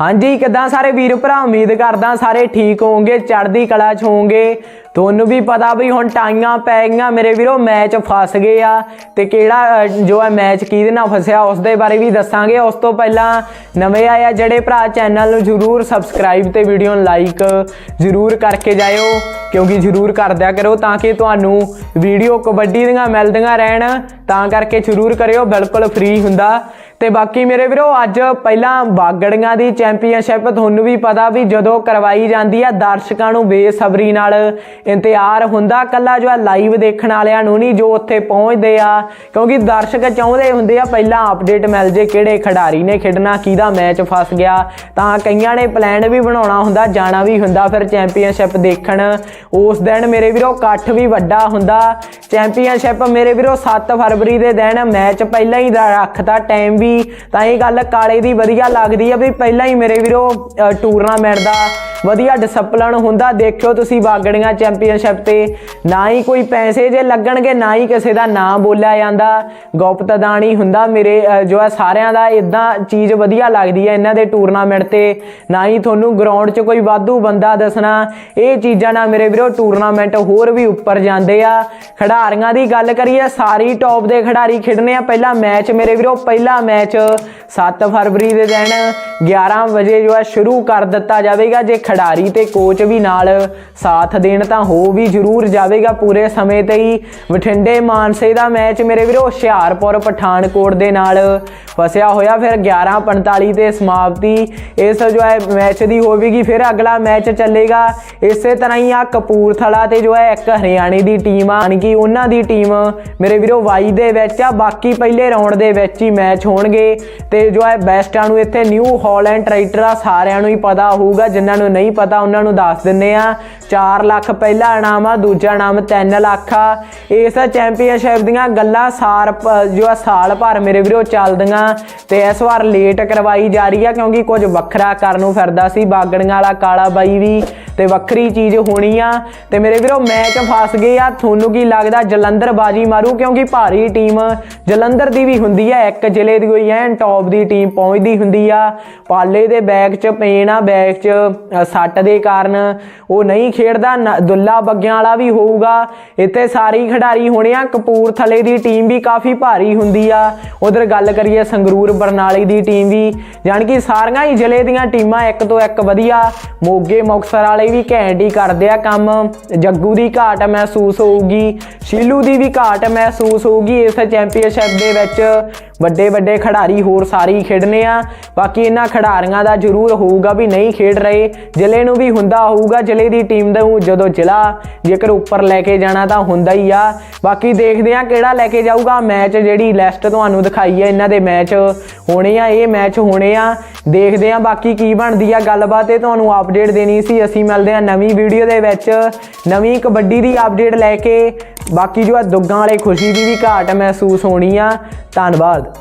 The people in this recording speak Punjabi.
ਹਾਂਜੀ ਕਿਦਾਂ ਸਾਰੇ ਵੀਰ ਭਰਾ? ਉਮੀਦ ਕਰਦਾ ਸਾਰੇ ਠੀਕ ਹੋਵੋਗੇ ਚੜ੍ਹਦੀ ਕਲਾ ਚ ਹੋਵੋਗੇ। ਤੁਹਾਨੂੰ ਵੀ ਪਤਾ ਵੀ ਹੁਣ ਟਾਈਆਂ ਪੈ ਗਈਆਂ ਮੇਰੇ ਵੀਰੋ, ਮੈਚ ਫਸ ਗਏ ਆ। ਤੇ ਕਿਹੜਾ ਜੋ ਹੈ ਮੈਚ ਕਿਹਦੇ ਨਾਲ ਫਸਿਆ ਉਸ ਦੇ ਬਾਰੇ ਵੀ ਦੱਸਾਂਗੇ। ਉਸ ਤੋਂ ਪਹਿਲਾਂ ਨਵੇਂ ਆਏ ਆ ਜਿਹੜੇ ਭਰਾ, ਚੈਨਲ ਨੂੰ ਜਰੂਰ ਸਬਸਕ੍ਰਾਈਬ ਤੇ ਵੀਡੀਓ ਨੂੰ ਲਾਈਕ ਜਰੂਰ ਕਰਕੇ ਜਾਇਓ, ਕਿਉਂਕਿ ਜਰੂਰ ਕਰਦਿਆ ਕਰੋ ਤਾਂ ਕਿ ਤੁਹਾਨੂੰ ਵੀਡੀਓ ਕਬੱਡੀ ਦੀਆਂ ਮਿਲਦੀਆਂ ਰਹਿਣ। ਤਾਂ ਕਰਕੇ ਜਰੂਰ ਕਰਿਓ, ਬਿਲਕੁਲ ਫ੍ਰੀ ਹੁੰਦਾ। ਤੇ ਬਾਕੀ ਮੇਰੇ ਵੀਰੋ, ਅੱਜ ਪਹਿਲਾਂ ਬਾਗੜੀਆਂ ਦੀ ਚੈਂਪੀਅਨਸ਼ਿਪ ਤੁਹਾਨੂੰ ਵੀ ਪਤਾ ਵੀ ਜਦੋਂ ਕਰਵਾਈ ਜਾਂਦੀ ਆ, ਦਰਸ਼ਕਾਂ ਨੂੰ ਬੇਸਬਰੀ ਨਾਲ ਇੰਤਜ਼ਾਰ ਹੁੰਦਾ ਕੱਲਾ ਜੋ ਲਾਈਵ ਦੇਖਣ ਵਾਲਿਆਂ ਨੂੰ ਨਹੀਂ ਜੋ ਉੱਥੇ ਪਹੁੰਚਦੇ ਆ। ਕਿਉਂਕਿ ਦਰਸ਼ਕ ਚਾਹੁੰਦੇ ਹੁੰਦੇ ਆ ਪਹਿਲਾਂ ਅਪਡੇਟ ਮਿਲ ਜੇ ਕਿਹੜੇ ਖਿਡਾਰੀ ਨੇ ਖੇਡਣਾ, ਕਿਹਦਾ ਮੈਚ ਫਸ ਗਿਆ। ਤਾਂ ਕਈਆਂ ਨੇ ਪਲਾਨ ਵੀ ਬਣਾਉਣਾ ਹੁੰਦਾ, ਜਾਣਾ ਵੀ ਹੁੰਦਾ ਫਿਰ ਚੈਂਪੀਅਨਸ਼ਿਪ ਦੇਖਣ। ਉਸ ਦਿਨ ਮੇਰੇ ਵੀਰੋ ਇਕੱਠ ਵੀ ਵੱਡਾ ਹੁੰਦਾ। ਚੈਂਪੀਅਨਸ਼ਿਪ ਮੇਰੇ ਵੀਰੋ 7 ਫਰਵਰੀ ਦੇ ਦਿਨ ਮੈਚ ਪਹਿਲਾਂ ਹੀ ਰੱਖਦਾ ਟਾਈਮ ਵੀ। ਤਾਂ ਇਹ ਗੱਲ ਕਾਲੇ ਦੀ ਵਧੀਆ ਲੱਗਦੀ ਆ ਵੀ ਪਹਿਲਾਂ ਹੀ ਮੇਰੇ ਵੀਰੋ ਟੂਰਨਾਮੈਂਟ ਦਾ ਵਧੀਆ ਡਿਸਪਲਨ ਹੁੰਦਾ। ਦੇਖਿਓ ਤੁਸੀਂ ਬਾਗੜੀਆਂ ਚੈਂਪੀਅਨਸ਼ਿਪ ਤੇ ਨਾ ਹੀ ਕੋਈ ਪੈਸੇ ਜੇ ਲੱਗਣਗੇ, ਨਾ ਹੀ ਕਿਸੇ ਦਾ ਨਾਮ ਬੋਲਿਆ ਜਾਂਦਾ। ਗੁਪਤਦਾਨ ਹੀ ਹੁੰਦਾ ਮੇਰੇ ਜੋ ਹੈ ਸਾਰਿਆਂ ਦਾ ਇਦਾਂ ਚੀਜ਼ ਵਧੀਆ ਲੱਗਦੀ ਹੈ ਇਹਨਾਂ ਦੇ ਟੂਰਨਾਮੈਂਟ ਤੇ। ਨਾ ਹੀ ਤੁਹਾਨੂੰ ਗਰਾਊਂਡ 'ਚ ਕੋਈ ਵਾਧੂ ਬੰਦਾ ਦੱਸਣਾ। ਇਹ ਚੀਜ਼ਾਂ ਨਾਲ ਮੇਰੇ ਵੀਰੋ ਟੂਰਨਾਮੈਂਟ ਹੋਰ ਵੀ ਉੱਪਰ ਜਾਂਦੇ ਆ। ਖਿਡਾਰੀਆਂ ਦੀ ਗੱਲ ਕਰੀਏ, ਸਾਰੀ ਟੌਪ ਦੇ ਖਿਡਾਰੀ ਖੇਡਣੇ ਆ। ਪਹਿਲਾ ਮੈਚ ਮੇਰੇ ਵੀਰੋ, ਪਹਿਲਾ ਮੈਚ 7 ਫਰਵਰੀ ਦੇ ਦਿਨ 11 ਵਜੇ ਜੋ ਹੈ ਸ਼ੁਰੂ ਕਰ ਦਿੱਤਾ ਜਾਵੇਗਾ। ਜੇ ਖਿਡਾਰੀ ਤੇ ਕੋਚ ਵੀ ਨਾਲ ਸਾਥ ਦੇਣ ਤਾਂ ਹੋ ਵੀ ਜ਼ਰੂਰ ਜਾਵੇਗਾ। ਪੂਰੇ ਸਮੇਂ ਤੇ ਹੀ ਬਠਿੰਡੇ ਮਾਨਸੇ ਦਾ ਮੈਚ ਮੇਰੇ ਵੀਰੋ, ਹੁਸ਼ਿਆਰਪੁਰ, ਪਠਾਨਕੋਟ ਦੇ ਨਾਲ ਫਸਿਆ ਹੋਇਆ। ਫਿਰ 11:45 ਤੇ ਸਮਾਪਤੀ ਇਸ ਜੋ ਹੈ ਮੈਚ ਦੀ ਹੋਵੇਗੀ। ਫਿਰ ਅਗਲਾ ਮੈਚ ਚੱਲੇਗਾ। ਇਸੇ ਤਰ੍ਹਾਂ ਹੀ ਆ ਕਪੂਰਥਲਾ ਤੇ ਜੋ ਹੈ ਇੱਕ ਹਰਿਆਣੇ ਦੀ ਟੀਮ ਆ। ਕਿ ਉਹਨਾਂ ਦੀ ਟੀਮ ਮੇਰੇ ਵੀਰੋ ਵਾਈ ਦੇ ਵਿੱਚ ਆ। ਬਾਕੀ ਪਹਿਲੇ ਰਾਉਂਡ ਦੇ ਵਿੱਚ ਹੀ ਮੈਚ ਹੋਣਗੇ। ਤੇ ਜੋ ਹੈ ਬੈਸਟਾਂ ਨੂੰ ਇੱਥੇ ਨਿਊ ਹਾਲੈਂਡ ਟਰੈਕਟਰ ਆ। ਸਾਰਿਆਂ ਨੂੰ ਹੀ ਪਤਾ ਹੋਊਗਾ। ਜਿਨ੍ਹਾਂ ਨੂੰ ਨਹੀਂ ਪਤਾ, ਉਹਨਾਂ ਨੂੰ ਦੱਸ ਦਿੰਨੇ ਆ। 4 ਲੱਖ ਪਹਿਲਾ ਇਨਾਮ ਆ, ਦੂਜਾ ਇਨਾਮ 3 ਲੱਖ ਆ। ਇਸ ਚੈਂਪੀਅਨਸ਼ਿਪ ਦੀਆਂ ਗੱਲਾਂ ਸਾਰ ਜੋ ਆ ਸਾਲ ਭਰ ਮੇਰੇ ਵੀਰੋ ਚੱਲਦੀਆਂ ਤੇ ਇਸ ਵਾਰ ਲੇਟ ਕਰਵਾਈ ਜਾ ਰਹੀ ਆ ਕਿਉਂਕਿ ਕੁਝ ਵੱਖਰਾ ਕਰਨ ਨੂੰ ਫਿਰਦਾ ਸੀ। ਬਾਗੜੀਆਂ ਵਾਲਾ ਕਾਲਾ ਬਾਈ ਵੀ ਤੇ ਵੱਖਰੀ ਚੀਜ਼ ਹੋਣੀ ਆ। ਤੇ ਮੇਰੇ ਵੀਰੋ ਮੈਚ ਫਸ ਗਏ ਆ। ਤੁਹਾਨੂੰ ਕੀ ਲੱਗਦਾ ਜਲੰਧਰ ਬਾਜੀ ਮਾਰੂ? ਕਿਉਂਕਿ ਭਾਰੀ ਟੀਮ ਜਲੰਧਰ ਦੀ ਵੀ ਹੁੰਦੀ ਆ। ਇੱਕ ਜ਼ਿਲ੍ਹੇ ਦੀ ਕੋਈ ਐਨ ਟੌਪ ਦੀ ਟੀਮ ਪਹੁੰਚਦੀ ਹੁੰਦੀ ਆ। ਪਾਲੇ ਦੇ ਬੈਗ 'ਚ ਪੇਨ ਆ ਬੈਗ 'ਚ ਸੱਟ ਦੇ ਕਾਰਨ ਉਹ ਨਹੀਂ ਖੇਡਦਾ। ਨ- ਦੁੱਲਾ ਬੱਗਿਆਂ ਵਾਲਾ ਵੀ ਹੋਊਗਾ। ਇੱਥੇ ਸਾਰੇ ਖਿਡਾਰੀ ਹੋਣੇ ਆ। ਕਪੂਰਥਲੇ ਦੀ ਟੀਮ ਵੀ ਕਾਫੀ ਭਾਰੀ ਹੁੰਦੀ ਆ। ਉਧਰ ਗੱਲ ਕਰੀਏ ਸੰਗਰੂਰ ਬਰਨਾਲੀ ਦੀ ਟੀਮ ਵੀ, ਜਾਣੀ ਕਿ ਸਾਰੀਆਂ ਹੀ ਜ਼ਿਲ੍ਹੇ ਦੀਆਂ ਟੀਮਾਂ ਇੱਕ ਤੋਂ ਇੱਕ ਵਧੀਆ। ਮੋਗੇ ਮੁਕਤਸਰ ਵਾਲੇ ਵੀ ਘੈਂਟ ਹੀ ਕਰਦੇ ਆ ਕੰਮ। ਜੱਗੂ ਦੀ ਘਾਟ ਮਹਿਸੂਸ ਹੋਊਗੀ, ਸ਼ੀਲੂ ਦੀ ਵੀ ਘਾਟ ਮਹਿਸੂਸ ਹੋਊਗੀ ਇਸ ਚੈਂਪੀਅਨਸ਼ਿਪ ਦੇ ਵਿੱਚ। ਵੱਡੇ ਵੱਡੇ ਖਿਡਾਰੀ ਹੋਰ ਸਾਰੇ ਹੀ ਖੇਡਨੇ ਆ। ਬਾਕੀ ਇਹਨਾਂ ਖਿਡਾਰੀਆਂ ਦਾ ਜ਼ਰੂਰ ਹੋਊਗਾ ਵੀ ਨਹੀਂ ਖੇਡ ਰਹੇ। ਜ਼ਿਲ੍ਹੇ ਨੂੰ ਵੀ ਹੁੰਦਾ ਹੋਊਗਾ, ਜ਼ਿਲ੍ਹੇ ਦੀ ਟੀਮ ਦਾ ਜਦੋਂ ਜ਼ਿਲ੍ਹਾ ਜੇਕਰ ਉੱਪਰ ਲੈ ਕੇ ਜਾਣਾ ਤਾਂ ਹੁੰਦਾ ਹੀ ਆ। ਬਾਕੀ ਦੇਖਦੇ ਆ ਕਿਹੜਾ ਲੈ ਕੇ ਜਾਊਗਾ ਮੈਚ ਜਿਹੜੀ ਲਿਸਟ ਤੁਹਾਨੂੰ ਦਿਖਾਈ ਆ ਇਹਨਾਂ ਦੇ ਮੈਚ ਹੋਣੇ ਆ, ਇਹ ਮੈਚ ਹੋਣੇ ਆ। ਦੇਖਦੇ ਆ ਬਾਕੀ ਕੀ ਬਣਦੀ ਆ ਗੱਲਬਾਤ। ਇਹ ਤੁਹਾਨੂੰ ਅਪਡੇਟ ਦੇਣੀ ਸੀ। ਅਸੀਂ ਮਿਲਦੇ ਆ ਨਵੀਂ ਵੀਡੀਓ ਦੇ ਵਿੱਚ। ਨਵੀਂ ਕਬੱਡੀ ਦੀ ਅਪਡੇਟ ਲੈ ਕੇ। ਬਾਕੀ ਜੋ ਆ ਦੁੱਗਾਂ ਵਾਲੇ ਖੁਸ਼ੀ ਦੀ ਵੀ ਘਾਟ ਮਹਿਸੂਸ ਹੋਣੀ ਆ। ਧੰਨਵਾਦ।